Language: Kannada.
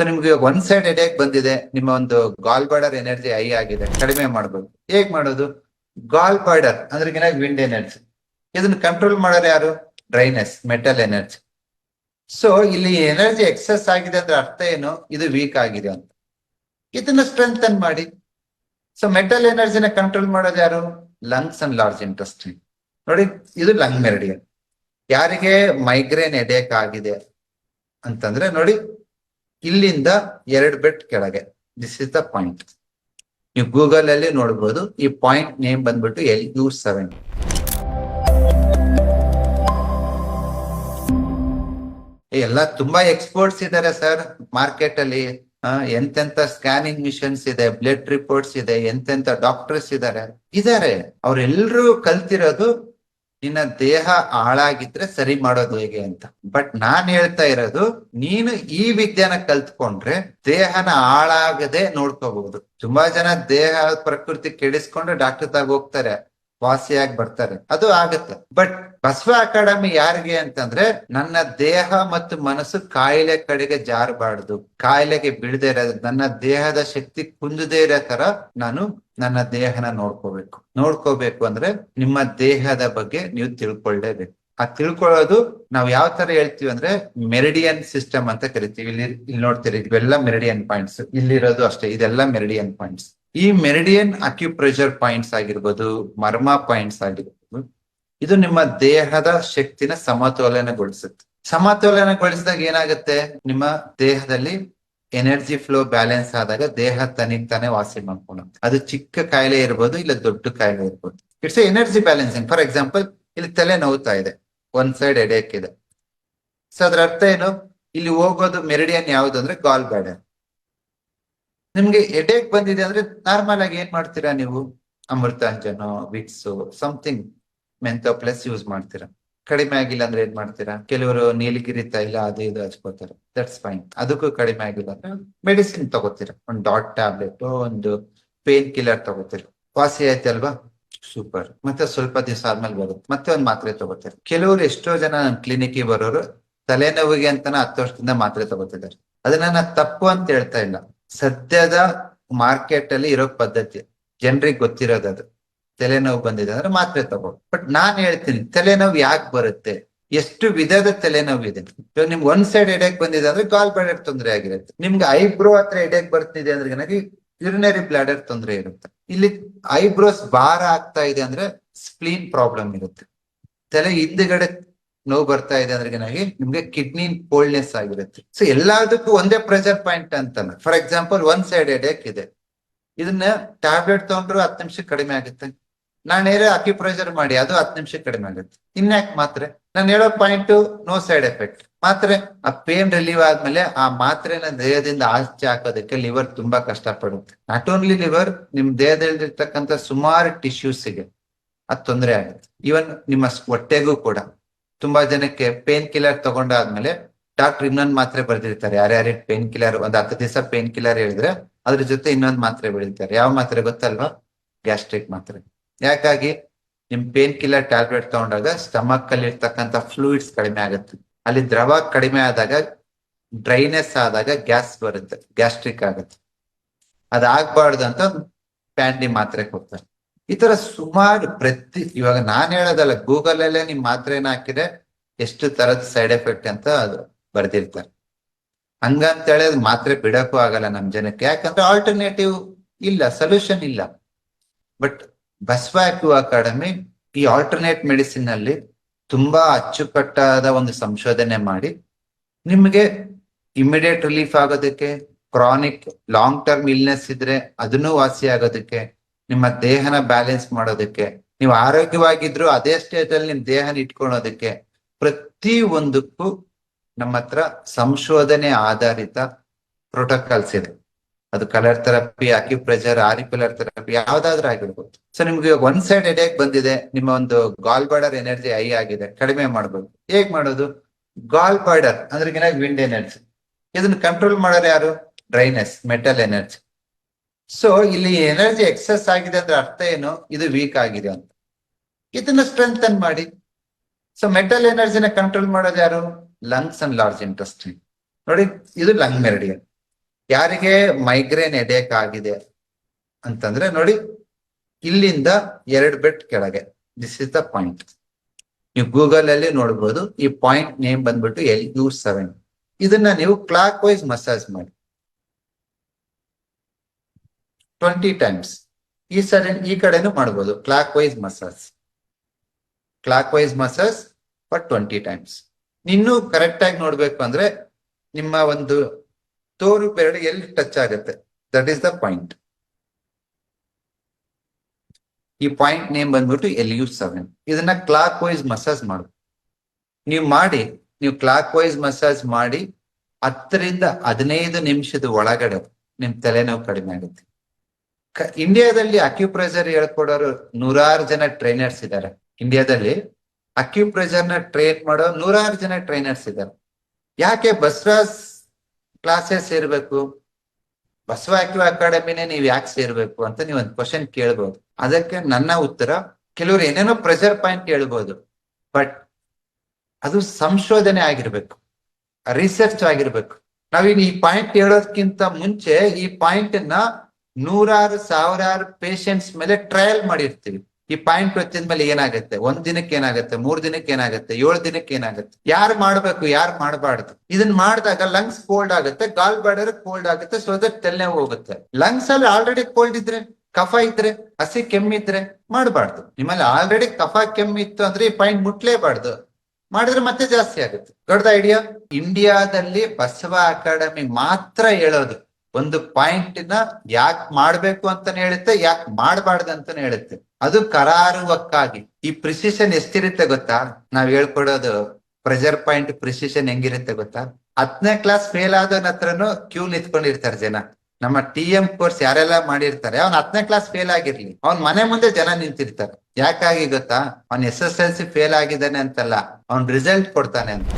ಸೊ ನಿಮ್ಗೆ ಒನ್ ಸೈಡ್ ಹೆಡೇಕ್ ಬಂದಿದೆ? ನಿಮ್ಮ ಒಂದು ಗಾಲ್ ಬಾರ್ಡರ್ ಎನರ್ಜಿ ಹೈ ಆಗಿದೆ. ಕಡಿಮೆ ಮಾಡ್ಬೋದು. ಹೇಗ್ ಮಾಡೋದು? ಗಾಲ್ ಬಾರ್ಡರ್ ಅಂದ್ರೆ ವಿಂಡ್ ಎನರ್ಜಿ ಇದನ್ನ ಕಂಟ್ರೋಲ್ ಮಾಡೋರು ಯಾರು? ಡ್ರೈನೆಸ್ ಮೆಟಲ್ ಎನರ್ಜಿ ಸೊ ಇಲ್ಲಿ ಎನರ್ಜಿ ಎಕ್ಸೆಸ್ ಆಗಿದೆ ಅಂದ್ರೆ ಅರ್ಥ ಏನು? ಇದು ವೀಕ್ ಆಗಿದೆ ಅಂತ. ಇದನ್ನ ಸ್ಟ್ರೆಂಥನ್ ಮಾಡಿ. ಸೊ ಮೆಟಲ್ ಎನರ್ಜಿನ ಕಂಟ್ರೋಲ್ ಮಾಡೋದು ಯಾರು? ಲಂಗ್ಸ್ ಅಂಡ್ ಲಾರ್ಜ್ ಇಂಟ್ರೆಸ್ಟಿಂಗ್ ನೋಡಿ, ಇದು ಲಂಗ್ ಮೆರಿಡಿಯನ್ ಯಾರಿಗೆ ಮೈಗ್ರೇನ್ ಎಡೇಕ್ ಆಗಿದೆ ಅಂತಂದ್ರೆ ನೋಡಿ ಇಲ್ಲಿಂದ ಎರಡು ಬೆಟ್ ಕೆಳಗೆ. ದಿಸ್ ಇಸ್ ದ ಪಾಯಿಂಟ್ ನೀವು ಗೂಗಲ್ ಅಲ್ಲಿ ನೋಡಬಹುದು ಈ ಪಾಯಿಂಟ್ ನೇಮ್ ಬಂದ್ಬಿಟ್ಟು ಎಲ್ ಯು ಸೆವೆನ್ ಎಲ್ಲ ತುಂಬಾ ಎಕ್ಸ್ಪರ್ಟ್ಸ್ ಇದಾರೆ ಸರ್ ಮಾರ್ಕೆಟ್ ಅಲ್ಲಿ ಎಂತೆಂತ ಸ್ಕ್ಯಾನಿಂಗ್ ಮಿಷನ್ಸ್ ಇದೆ ಬ್ಲಡ್ ರಿಪೋರ್ಟ್ಸ್ ಇದೆ, ಎಂತೆಂತ ಡಾಕ್ಟರ್ಸ್ ಇದಾರೆ. ಇದಾರೆ. ಅವರೆಲ್ಲರೂ ಕಲ್ತಿರೋದು ನಿನ್ನ ದೇಹ ಹಾಳಾಗಿದ್ರೆ ಸರಿ ಮಾಡೋದು ಹೇಗೆ ಅಂತ. ಬಟ್ ನಾನ್ ಹೇಳ್ತಾ ಇರೋದು, ನೀನು ಈ ವಿದ್ಯೆನ ಕಲ್ತ್ಕೊಂಡ್ರೆ ದೇಹನ ಹಾಳಾಗದೆ ನೋಡ್ಕೋಬಹುದು. ತುಂಬಾ ಜನ ದೇಹ ಪ್ರಕೃತಿ ಕೆಡಿಸ್ಕೊಂಡು ಡಾಕ್ಟರ್ ತಾಗ ಹೋಗ್ತಾರೆ, ವಾಸಿಯಾಗಿ ಬರ್ತಾರೆ, ಅದು ಆಗತ್ತೆ. ಬಟ್ ಬಸವ ಅಕಾಡೆಮಿ ಯಾರಿಗೆ ಅಂತಂದ್ರೆ, ನನ್ನ ದೇಹ ಮತ್ತು ಮನಸ್ಸು ಕಾಯಿಲೆ ಕಡೆಗೆ ಜಾರಬಾರ್ದು. ಕಾಯಿಲೆಗೆ ಬೀಳದೆ ಇರೋದು. ನನ್ನ ದೇಹದ ಶಕ್ತಿ ಕುಂದದೇ ಇರೋ ತರ ನಾನು ನನ್ನ ದೇಹನ ನೋಡ್ಕೋಬೇಕು. ನೋಡ್ಕೋಬೇಕು ಅಂದ್ರೆ ನಿಮ್ಮ ದೇಹದ ಬಗ್ಗೆ ನೀವು ತಿಳ್ಕೊಳ್ಳೇಬೇಕು ಆ ತಿಳ್ಕೊಳ್ಳೋದು ನಾವ್ ಯಾವ ತರ ಹೇಳ್ತೀವಿ ಅಂದ್ರೆ ಮೆರಿಡಿಯನ್ ಸಿಸ್ಟಮ್ ಅಂತ ಕರಿತೀವಿ. ಇಲ್ಲಿ ಇಲ್ಲಿ ನೋಡ್ತೀರಿ, ಇವೆಲ್ಲ ಮೆರಿಡಿಯನ್ ಪಾಯಿಂಟ್ಸ್. ಇಲ್ಲಿರೋದು ಅಷ್ಟೇ, ಇದೆಲ್ಲ ಮೆರಿಡಿಯನ್ ಪಾಯಿಂಟ್ಸ್. ಈ ಮೆರಿಡಿಯನ್ ಅಕ್ಯುಪ್ರೆಷರ್ ಪಾಯಿಂಟ್ಸ್ ಆಗಿರ್ಬೋದು, ಮರ್ಮ ಪಾಯಿಂಟ್ಸ್ ಆಗಿರ್ಬೋದು, ಇದು ನಿಮ್ಮ ದೇಹದ ಶಕ್ತಿನ ಸಮತೋಲನಗೊಳಿಸುತ್ತೆ. ಸಮತೋಲನಗೊಳಿಸಿದಾಗ ಏನಾಗುತ್ತೆ? ನಿಮ್ಮ ದೇಹದಲ್ಲಿ ಎನರ್ಜಿ ಫ್ಲೋ ಬ್ಯಾಲೆನ್ಸ್ ಆದಾಗ ದೇಹ ತನಿಗ್ ತಾನೇ ವಾಸಿ ಮಾಡ್ಕೊಳ್ಳುತ್ತೆ. ಅದು ಚಿಕ್ಕ ಕಾಯಿಲೆ ಇರ್ಬೋದು, ಇಲ್ಲ ದೊಡ್ಡ ಕಾಯಿಲೆ ಇರ್ಬೋದು. It's energy balancing for example ಇಲ್ಲಿ ತಲೆ ನೋವುತ್ತಾ ಇದೆ. ಒಂದ್ ಸೈಡ್ ಎಡೆಕ್ ಇದೆ ಸೊ ಅದ್ರ ಅರ್ಥ ಏನು? ಇಲ್ಲಿ ಹೋಗೋದು ಮೆರಿಡಿಯನ್ ಯಾವ್ದು ಅಂದ್ರೆ ಗಾಲ್ ಬ್ಯಾಡರ್ ನಿಮ್ಗೆ ಎಡೆಕ್ ಬಂದಿದೆ ಅಂದ್ರೆ ನಾರ್ಮಲ್ ಆಗಿ ಏನ್ ಮಾಡ್ತೀರಾ ನೀವು? ಅಮೃತಾಂಜನೋ, ವಿಟ್ಸು ಸಮಥಿಂಗ್ ಮೆಂತೋ ಪ್ಲಸ್ ಯೂಸ್ ಮಾಡ್ತೀರಾ. ಕಡಿಮೆ ಆಗಿಲ್ಲ ಅಂದ್ರೆ ಏನ್ ಮಾಡ್ತೀರಾ? ಕೆಲವರು ನೀಲಗಿರಿ ತೈಲ ಅದು ಇದು ಹಚ್ಕೋತಾರೆ ದಟ್ಸ್ ಫೈನ್ ಅದಕ್ಕೂ ಕಡಿಮೆ ಆಗಿಲ್ಲ ಅಂದ್ರೆ ಮೆಡಿಸಿನ್ ತಗೋತೀರಾ? ಒಂದು ಡಾಟ್ ಟ್ಯಾಬ್ಲೆಟ್ ಒಂದು ಪೇನ್ ಕಿಲ್ಲರ್ ತಗೋತೀರಾ? ವಾಸಿ ಆಯ್ತಲ್ವಾ ಸೂಪರ್ ಮತ್ತೆ ಸ್ವಲ್ಪ ದಿವಸ ಆದ್ಮೇಲೆ ಬರುತ್ತೆ. ಮತ್ತೆ ಒಂದ್ ಮಾತ್ರೆ ತಗೋತಾರೆ? ಕೆಲವರು ಎಷ್ಟೋ ಜನ ಕ್ಲಿನಿಕ್ಗೆ ಬರೋರು ತಲೆನೋವಿಗೆ ಅಂತಾನೆ ಹತ್ತು ವರ್ಷದಿಂದ ಮಾತ್ರೆ ತಗೋತಿದ್ದಾರೆ. ಅದನ್ನ ನಾನು ತಪ್ಪು ಅಂತ ಹೇಳ್ತಾ ಇಲ್ಲ. ಸದ್ಯದ ಮಾರ್ಕೆಟ್ ಅಲ್ಲಿ ಇರೋ ಪದ್ಧತಿ. ಜನರಿಗೆ ಗೊತ್ತಿರೋದು ಅದು. ತಲೆನೋವು ಬಂದಿದೆ ಅಂದ್ರೆ ಮಾತ್ರೆ ತಗೋ ಬಟ್ ನಾನ್ ಹೇಳ್ತೀನಿ, ತಲೆನೋವು ಯಾಕೆ ಬರುತ್ತೆ? ಎಷ್ಟು ವಿಧದ ತಲೆನೋವು ಇದೆ? ಇವಾಗ ನಿಮ್ಗೆ ಒಂದ್ ಸೈಡ್ ಎಡೆಕ್ ಬಂದಿದೆ ಅಂದ್ರೆ ಗಾಲ್ ಬ್ಲಾಡರ್ ತೊಂದರೆ ಆಗಿರುತ್ತೆ. ನಿಮ್ಗೆ ಐಬ್ರೋ ಹತ್ರ ಎಡೆಕ್ ಬರ್ತಿದೆ ಅಂದ್ರೆ ನನಗೆ ಯುರಿನರಿ ಬ್ಲಾಡರ್ ತೊಂದರೆ ಇರುತ್ತೆ. ಇಲ್ಲಿ ಐಬ್ರೋಸ್ ಭಾರ ಆಗ್ತಾ ಇದೆ ಅಂದ್ರೆ ಸ್ಪ್ಲೀನ್ ಪ್ರಾಬ್ಲಮ್ ಇರುತ್ತೆ. ತಲೆ ಹಿಂದ್ಗಡೆ ನೋವು ಬರ್ತಾ ಇದೆ ಅಂದ್ರೆ ನನಗೆ ನಿಮ್ಗೆ ಕಿಡ್ನಿ ಕೋಲ್ಡ್ನೆಸ್ ಆಗಿರುತ್ತೆ. ಸೊ ಎಲ್ಲದಕ್ಕೂ ಒಂದೇ ಪ್ರೆಷರ್ ಪಾಯಿಂಟ್ ಅಂತಾನೆ for example one side headache ಇದೆ. ಇದನ್ನ ಟ್ಯಾಬ್ಲೆಟ್ ತಗೊಂಡ್ರು ಹತ್ತು ನಿಮಿಷ ಕಡಿಮೆ ಆಗುತ್ತೆ. ನಾನು ಹೇಳಿ ಅಕ್ಯುಪ್ರೆಷರ್ ಮಾಡಿ, ಅದು ಹತ್ತು ನಿಮಿಷ ಕಡಿಮೆ ಆಗುತ್ತೆ. ಇನ್ಯಾಕ್ ಮಾತ್ರೆ? ನಾನು ಹೇಳೋ ಪಾಯಿಂಟ್ ನೋ ಸೈಡ್ ಎಫೆಕ್ಟ್ ಮಾತ್ರೆ, ಆ ಪೇನ್ ರಿಲೀವ್ ಆದ್ಮೇಲೆ ಆ ಮಾತ್ರೆನ ದೇಹದಿಂದ ಆಚೆ ಹಾಕೋದಕ್ಕೆ ಲಿವರ್ ತುಂಬಾ ಕಷ್ಟ ಪಡುತ್ತೆ ನಾಟ್ ಓನ್ಲಿ ಲಿವರ್ ನಿಮ್ ದೇಹದಲ್ಲಿರ್ತಕ್ಕಂಥ ಸುಮಾರು ಟಿಶ್ಯೂಸ್ಗೆ ಅದು ತೊಂದರೆ ಆಗುತ್ತೆ. ಈವನ್ ನಿಮ್ಮ ಹೊಟ್ಟೆಗೂ ಕೂಡ. ತುಂಬಾ ಜನಕ್ಕೆ ಪೇನ್ ಕಿಲ್ಲರ್ ತಗೊಂಡಾದ್ಮೇಲೆ ಡಾಕ್ಟರ್ ಇನ್ನೊಂದ್ ಮಾತ್ರೆ ಬರ್ದಿರ್ತಾರೆ. ಯಾರ್ಯಾರಿಗೆ ಪೇನ್ ಕಿಲ್ಲರ್ ಒಂದ್ ಹತ್ತು ದಿವಸ ಪೇನ್ ಕಿಲ್ಲರ್ ಹೇಳಿದ್ರೆ ಅದ್ರ ಜೊತೆ ಇನ್ನೊಂದ್ ಮಾತ್ರೆ ಬೆಳಿತಾರೆ. ಯಾವ ಮಾತ್ರೆ ಗೊತ್ತಲ್ವಾ? ಗ್ಯಾಸ್ಟ್ರಿಕ್ ಮಾತ್ರೆ. ಯಾಕಾಗಿ ನಿಮ್ ಪೇನ್ ಕಿಲ್ಲರ್ ಟ್ಯಾಬ್ಲೆಟ್ ತಗೊಂಡಾಗ ಸ್ಟಮಕ್ ಅಲ್ಲಿ ಇರ್ತಕ್ಕಂಥ ಫ್ಲೂಯಿಡ್ಸ್ ಕಡಿಮೆ ಆಗುತ್ತೆ. ಅಲ್ಲಿ ದ್ರವ ಕಡಿಮೆ ಆದಾಗ ಡ್ರೈನೆಸ್ ಆದಾಗ ಗ್ಯಾಸ್ ಬರುತ್ತೆ ಗ್ಯಾಸ್ಟ್ರಿಕ್ ಆಗುತ್ತೆ. ಅದಾಗಬಾರ್ದು ಅಂತ ಪ್ಯಾಂಡಿ ಮಾತ್ರೆ ಕೊಡ್ತಾರೆ ಈ ತರ ಸುಮಾರು ಪ್ರತಿ, ಇವಾಗ ನಾನು ಹೇಳೋದಲ್ಲ ಗೂಗಲ್ ಅಲ್ಲೇ ನಿಮ್ ಮಾತ್ರೆನ ಹಾಕಿದ್ರೆ ಎಷ್ಟು ತರದ ಸೈಡ್ ಎಫೆಕ್ಟ್ ಅಂತ ಅದು ಬರ್ದಿರ್ತಾರೆ. ಹಂಗಂತೇಳಿ ಅದು ಮಾತ್ರೆ ಬಿಡಕ್ಕೂ ಆಗಲ್ಲ ನಮ್ ಜನಕ್ಕೆ. ಯಾಕಂದ್ರೆ ಆಲ್ಟರ್ನೇಟಿವ್ ಇಲ್ಲ ಸೊಲ್ಯೂಷನ್ ಇಲ್ಲ. ಬಟ್ ಬಸ್ವಾಕ್ಯೂ ಅಕಾಡೆಮಿ ಈ ಆಲ್ಟರ್ನೇಟ್ ಮೆಡಿಸಿನ್ ಅಲ್ಲಿ ತುಂಬಾ ಅಚ್ಚುಕಟ್ಟಾದ ಒಂದು ಸಂಶೋಧನೆ ಮಾಡಿ ನಿಮಗೆ ಇಮಿಡಿಯೇಟ್ ರಿಲೀಫ್ ಆಗೋದಕ್ಕೆ ಕ್ರಾನಿಕ್ ಲಾಂಗ್ ಟರ್ಮ್ ಇಲ್ನೆಸ್ ಇದ್ರೆ ಅದನ್ನು ವಾಸಿ ಆಗೋದಕ್ಕೆ, ನಿಮ್ಮ ದೇಹನ ಬ್ಯಾಲೆನ್ಸ್ ಮಾಡೋದಕ್ಕೆ, ನೀವು ಆರೋಗ್ಯವಾಗಿದ್ರು ಅದೇ ಸ್ಟೇಜ್ ಅಲ್ಲಿ ನಿಮ್ ದೇಹನ ಇಟ್ಕೊಳ್ಳೋದಕ್ಕೆ ಪ್ರತಿ ಒಂದಕ್ಕೂ ನಮ್ಮ ಸಂಶೋಧನೆ ಆಧಾರಿತ ಪ್ರೋಟೋಕಾಲ್ಸ್ ಇದೆ. ಅದು colour therapy acupressure auricular therapy ಯಾವ್ದಾದ್ರೂ ಆಗಿರ್ಬೋದು. ಸೊ ನಿಮ್ಗೆ ಒಂದ್ ಸೈಡ್ ಎಡೆಕ್ ಬಂದಿದೆ, ನಿಮ್ಮ ಒಂದು ಗಾಲ್ ಬಾರ್ಡರ್ ಎನರ್ಜಿ ಹೈ ಆಗಿದೆ, ಕಡಿಮೆ ಮಾಡ್ಬೋದು. ಹೇಗ್ ಮಾಡೋದು? ಗಾಲ್ ಬಾರ್ಡರ್ ಅಂದ್ರೆ ವಿಂಡ್ ಎನರ್ಜಿ ಇದನ್ನ ಕಂಟ್ರೋಲ್ ಮಾಡೋರು ಯಾರು? ಡ್ರೈನೆಸ್ ಮೆಟಲ್ ಎನರ್ಜಿ ಸೊ ಇಲ್ಲಿ ಎನರ್ಜಿ ಎಕ್ಸೆಸ್ ಆಗಿದೆ ಅಂದ್ರೆ ಅರ್ಥ ಏನು? ಇದು ವೀಕ್ ಆಗಿದೆ ಅಂತ. ಇದನ್ನ ಸ್ಟ್ರೆಂಥನ್ ಮಾಡಿ. ಸೊ ಮೆಟಲ್ ಎನರ್ಜಿನ ಕಂಟ್ರೋಲ್ ಮಾಡೋದು ಯಾರು? ಲಂಗ್ಸ್ ಅಂಡ್ ಲಾರ್ಜ್ ಇಂಟ್ರೆಸ್ಟಿಂಗ್ ನೋಡಿ, ಇದು ಲಂಗ್ ಮೆರಿಡಿಯನ್ ಯಾರಿಗೆ ಮೈಗ್ರೇನ್ ಎಡೇಕ್ ಆಗಿದೆ ಅಂತಂದ್ರೆ ನೋಡಿ, ಇಲ್ಲಿಂದ ಎರಡು ಬೆಟ್ ಕೆಳಗೆ. ದಿಸ್ ಇಸ್ ದ ಪಾಯಿಂಟ್ ನೀವು ಗೂಗಲ್ ಅಲ್ಲಿ ನೋಡ್ಬೋದು, ಈ ಪಾಯಿಂಟ್ ನೇಮ್ ಬಂದ್ಬಿಟ್ಟು ಎಲ್ ಯು ಸೆವೆನ್ ಇದನ್ನ ನೀವು ಕ್ಲಾಕ್ ವೈಸ್ ಮಸಾಜ್ ಮಾಡಿ. ಟ್ವೆಂಟಿ ಟೈಮ್ಸ್ ಈ ಸರಿ, ಈ ಕಡೆನೂ ಮಾಡ್ಬೋದು clockwise massage clockwise massage for twenty times ಇನ್ನೂ ಕರೆಕ್ಟ್ ಆಗಿ ನೋಡ್ಬೇಕು ಅಂದ್ರೆ, ನಿಮ್ಮ ಒಂದು ತೋರು ಬೆರಳು ಎಲ್ಲಿ ಟಚ್ ಆಗುತ್ತೆ? ದಟ್ ಈಸ್ ದ ಪಾಯಿಂಟ್ ಈ ಪಾಯಿಂಟ್ ನೇಮ್ ಬಂದ್ಬಿಟ್ಟು ಎಲ್ ಯು ಸೆವೆನ್ ಇದನ್ನ ಕ್ಲಾಕ್ ವೈಸ್ ಮಸಾಜ್ ಮಾಡು. ನೀವು ಮಾಡಿ, ನೀವು ಕ್ಲಾಕ್ ವೈಸ್ ಮಸಾಜ್ ಮಾಡಿ, ಹತ್ತರಿಂದ ಹದಿನೈದು ನಿಮಿಷದ ಒಳಗಡೆ ನಿಮ್ ತಲೆನೋವು ಕಡಿಮೆ ಆಗುತ್ತೆ. ಇಂಡಿಯಾದಲ್ಲಿ ಅಕ್ಯುಪ್ರೆಷರ್ ಹೇಳ್ಕೊಡೋರು ನೂರಾರು ಜನ ಟ್ರೈನರ್ಸ್ ಇದ್ದಾರೆ ಇಂಡಿಯಾದಲ್ಲಿ ಅಕ್ಯುಪ್ರೆಷರ್ನ ಟ್ರೈನ್ ಮಾಡೋ ನೂರಾರು ಜನ ಟ್ರೈನರ್ಸ್ ಇದ್ದಾರೆ ಯಾಕೆ ಬಸವರಾಜ್ ಕ್ಲಾಸಸ್ ಸೇರ್ಬೇಕು. ಬಸವ ಆಕ್ಟಿವ್ ಅಕಾಡೆಮಿನೇ ನೀವ್ ಯಾಕೆ ಸೇರ್ಬೇಕು ಅಂತ ನೀವು ಒಂದು ಕ್ವಶನ್ ಕೇಳ್ಬೋದು. ಅದಕ್ಕೆ ನನ್ನ ಉತ್ತರ, ಕೆಲವರು ಏನೇನೋ ಪ್ರೆಷರ್ ಪಾಯಿಂಟ್ ಹೇಳ್ಬೋದು ಬಟ್ ಅದು ಸಂಶೋಧನೆ ಆಗಿರ್ಬೇಕು ರಿಸರ್ಚ್ ಆಗಿರ್ಬೇಕು. ನಾವೀಗ ಈ ಪಾಯಿಂಟ್ ಹೇಳೋದಕ್ಕಿಂತ ಮುಂಚೆ ಈ ಪಾಯಿಂಟ್ನ ನೂರಾರು, ಸಾವಿರಾರು ಪೇಷಂಟ್ಸ್ ಮೇಲೆ ಟ್ರಯಲ್ ಮಾಡಿರ್ತೀವಿ. ಈ ಪಾಯಿಂಟ್ ಗೊತ್ತಿದ ಮೇಲೆ ಏನಾಗುತ್ತೆ? ಒಂದ್ ದಿನಕ್ಕೆ ಏನಾಗುತ್ತೆ? ಮೂರ್ ದಿನಕ್ಕೆ ಏನಾಗುತ್ತೆ? ಏಳ್ ದಿನಕ್ಕೆ ಏನಾಗುತ್ತೆ? ಯಾರು ಮಾಡ್ಬೇಕು, ಯಾರು ಮಾಡಬಾರ್ದು? ಇದನ್ನ ಮಾಡಿದಾಗ ಲಂಗ್ಸ್ ಕೋಲ್ಡ್ ಆಗುತ್ತೆ ಗಾಲ್ ಬಾಡರ್ ಕೋಲ್ಡ್ ಆಗುತ್ತೆ ಸೊ ದಟ್ ಹೋಗುತ್ತೆ. ಲಂಗ್ಸ್ ಅಲ್ಲಿ ಆಲ್ರೆಡಿ ಕೋಲ್ಡ್ ಇದ್ರೆ, ಕಫ ಇದ್ರೆ, ಹಸಿ ಕೆಮ್ಮಿದ್ರೆ ಮಾಡಬಾರ್ದು. ನಿಮ್ಮಲ್ಲಿ ಆಲ್ರೆಡಿ ಕಫ ಕೆಮ್ಮಿತ್ತು ಅಂದ್ರೆ ಈ ಪಾಯಿಂಟ್ ಮುಟ್ಲೇಬಾರ್ದು. ಮಾಡಿದ್ರೆ ಮತ್ತೆ ಜಾಸ್ತಿ ಆಗುತ್ತೆ. ದೊಡ್ಡದ ಐಡಿಯಾ ಇಂಡಿಯಾದಲ್ಲಿ ಬಸವ ಅಕಾಡೆಮಿ ಮಾತ್ರ ಹೇಳೋದು. ಒಂದು ಪಾಯಿಂಟ್ನ ಯಾಕೆ ಮಾಡ್ಬೇಕು ಅಂತಾನೆ ಹೇಳುತ್ತೆ, ಯಾಕೆ ಮಾಡಬಾರ್ದು ಅಂತಾನೆ ಹೇಳುತ್ತೆ. ಅದು ಕರಾರುವಕ್ಕಾಗಿ. ಈ ಪ್ರಿಸಿಷನ್ ಎಷ್ಟಿರುತ್ತೆ ಗೊತ್ತಾ? ನಾವ್ ಹೇಳ್ಕೊಡೋದು ಪ್ರೆಷರ್ ಪಾಯಿಂಟ್ ಪ್ರಿಸಿಷನ್ ಹೆಂಗಿರುತ್ತೆ ಗೊತ್ತಾ? ಹತ್ತನೇ ಕ್ಲಾಸ್ ಫೇಲ್ ಆದವನ ಹತ್ರನು ಕ್ಯೂ ನಿಂತ್ಕೊಂಡಿರ್ತಾರೆ ಜನ. ನಮ್ಮ ಟಿ ಎಂ ಕೋರ್ಸ್ ಯಾರೆಲ್ಲ ಮಾಡಿರ್ತಾರೆ, ಅವ್ನ್ ಹತ್ತನೇ ಕ್ಲಾಸ್ ಫೇಲ್ ಆಗಿರ್ಲಿ. ಅವ್ನ ಮನೆ ಮುಂದೆ ಜನ ನಿಂತಿರ್ತಾರೆ. ಯಾಕಾಗಿ ಗೊತ್ತಾ? ಅವ್ನ್ S S L C fail ಆಗಿದ್ದಾನೆ ಅಂತಲ್ಲ, ಅವ್ನ್ ರಿಸಲ್ಟ್ ಕೊಡ್ತಾನೆ ಅಂತ.